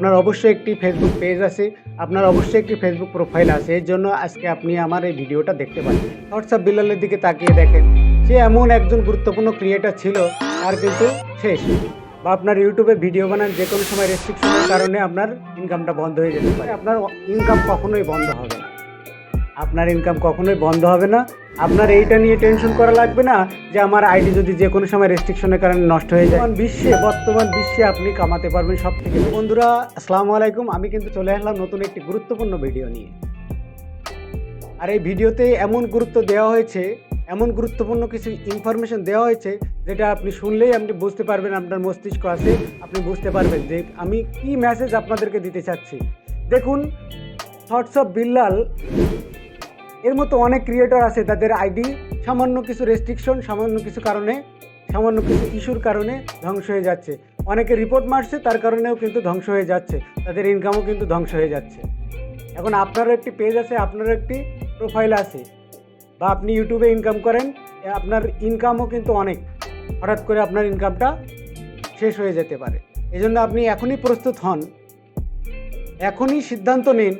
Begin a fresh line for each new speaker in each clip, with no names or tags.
আপনার অবশ্যই একটি ফেসবুক পেজ আছে, আপনার অবশ্যই একটি ফেসবুক প্রোফাইল আছে, এর জন্য আজকে আপনি আমার এই ভিডিওটা দেখতে পাচ্ছেন হোয়াটসঅ্যাপ বিল্লালের দিকে তাকিয়ে দেখেন, সে এমন একজন গুরুত্বপূর্ণ ক্রিয়েটার ছিল, আর কিন্তু শেষ বা আপনার ইউটিউবে ভিডিও বানান, যে কোনো সময় রেস্ট্রিকশনের কারণে আপনার ইনকামটা বন্ধ হয়ে যেতে পারে। আপনার ইনকাম কখনোই বন্ধ হবে না। আপনার ইনকাম কখনোই বন্ধ হবে না আপনার এইটা নিয়ে টেনশন করা লাগবে না যে আমার আইডি যদি যে কোনো সময় রেস্ট্রিকশনের কারণে নষ্ট হয়ে যায়। বিশ্বে, বর্তমান বিশ্বে আপনি কামাতে পারবেন সব থেকে বন্ধুরা, আসসালামু আলাইকুম। আমি কিন্তু চলে আসলাম নতুন একটি গুরুত্বপূর্ণ ভিডিও নিয়ে। আর এই ভিডিওতে এমন গুরুত্ব দেওয়া হয়েছে, এমন গুরুত্বপূর্ণ কিছু ইনফরমেশন দেওয়া হয়েছে, যেটা আপনি শুনলেই আপনি বুঝতে পারবেন, আপনার মস্তিষ্ক আছে, আপনি বুঝতে পারবেন যে আমি কি মেসেজ আপনাদেরকে দিতে চাচ্ছি। দেখুন থটস অফ বিল্লাল এর মতো অনেক ক্রিয়েটর আছে, তাদের আইডি সামান্য কিছু রেস্ট্রিকশন সামান্য কিছু কারণে, সামান্য কিছু ইস্যুর কারণে ধ্বংস হয়ে যাচ্ছে। অনেকে রিপোর্ট মারছে, তার কারণেও কিন্তু ধ্বংস হয়ে যাচ্ছে। তাদের ইনকামও কিন্তু ধ্বংস হয়ে যাচ্ছে। এখন আপনারও একটি পেজ আছে, আপনারও একটি প্রোফাইল আছে। বা আপনি ইউটিউবে ইনকাম করেন আপনার ইনকামও কিন্তু অনেক। হঠাৎ করে আপনার ইনকামটা শেষ হয়ে যেতে পারে। এজন্য আপনি এখনই প্রস্তুত হন। এখনই সিদ্ধান্ত নিন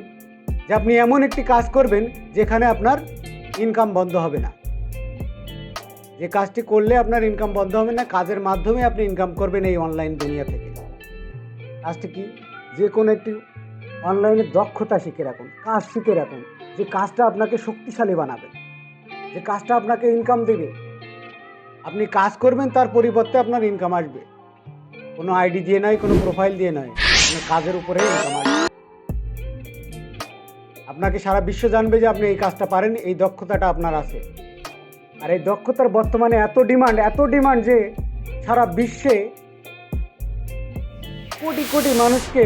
যে আপনি এমন একটি কাজ করবেন যেখানে আপনার ইনকাম বন্ধ হবে না। যে কাজটি করলে আপনার ইনকাম বন্ধ হবে না, কাজের মাধ্যমে আপনি ইনকাম করবেন এই অনলাইন দুনিয়া থেকে। কাজটি কি? যে কোনো একটি অনলাইনে দক্ষতা শিখে রাখুন, কাজ শিখে রাখুন, যে কাজটা আপনাকে শক্তিশালী বানাবে, যে কাজটা আপনাকে ইনকাম দেবে। আপনি কাজ করবেন, তার পরিবর্তে আপনার ইনকাম আসবে। কোনো আইডি দিয়ে নয়, কোনো প্রোফাইল দিয়ে নয় আপনার কাজের উপরে ইনকাম আসবে। আপনাকে সারা বিশ্ব জানবে যে আপনি এই কাজটা পারেন, এই দক্ষতাটা আপনার আছে। আর এই দক্ষতার বর্তমানে এত ডিমান্ড এত ডিমান্ড যে সারা বিশ্বে কোটি কোটি মানুষকে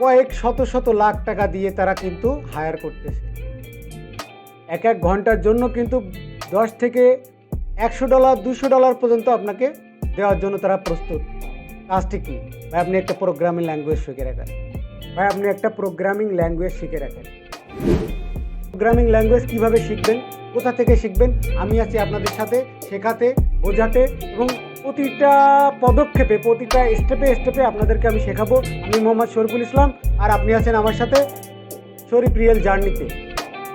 কয়েক শত শত লাখ টাকা দিয়ে তারা কিন্তু হায়ার করতেছে। এক এক ঘণ্টার জন্য কিন্তু দশ থেকে একশো ডলার, দুশো ডলার পর্যন্ত আপনাকে দেওয়ার জন্য তারা প্রস্তুত। কাজটি কি? আপনি একটা প্রোগ্রামিং ল্যাঙ্গুয়েজ শিখে রাখেন। ভাই, আপনি একটা প্রোগ্রামিং ল্যাঙ্গুয়েজ শিখে রাখেন। প্রোগ্রামিং ল্যাঙ্গুয়েজ কীভাবে শিখবেন, কোথা থেকে শিখবেন, আমি আছি আপনাদের সাথে শেখাতে, বোঝাতে এবং প্রতিটা পদক্ষেপে, প্রতিটা স্টেপে স্টেপে আপনাদেরকে আমি শেখাবো। আমি মোহাম্মদ শরফুল ইসলাম আর আপনি আছেন আমার সাথে শরীফ রিয়েল জার্নিতে।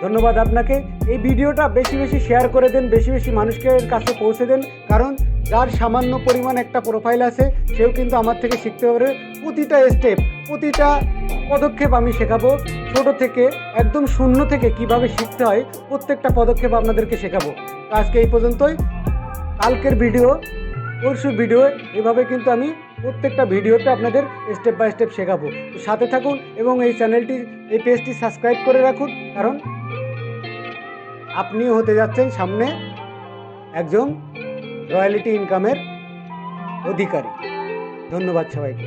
ধন্যবাদ আপনাকে। এই ভিডিওটা বেশি বেশি শেয়ার করে দেন, বেশি বেশি মানুষকে কাছে পৌঁছে দেন। কারণ যার সামান্য পরিমাণ একটা প্রোফাইল আছে, সেও কিন্তু আমার থেকে শিখতে পারে প্রতিটা স্টেপ প্রতিটা পদক্ষেপ আমি শেখাবো। ছোট থেকে, একদম শূন্য থেকে কীভাবে শিখতে হয়, প্রত্যেকটা পদক্ষেপ আপনাদেরকে শেখাবো। আজকে এই পর্যন্তই। কালকের ভিডিও পরশু ভিডিও এভাবে কিন্তু আমি প্রত্যেকটা ভিডিওতে আপনাদের স্টেপ বাই স্টেপ শেখাবো। সাথে থাকুন এবং এই চ্যানেলটি এই পেজটি সাবস্ক্রাইব করে রাখুন। কারণ আপনিও হতে যাচ্ছেন সামনে একজন রয়্যালিটি ইনকামের অধিকারী। ধন্যবাদ সবাইকে।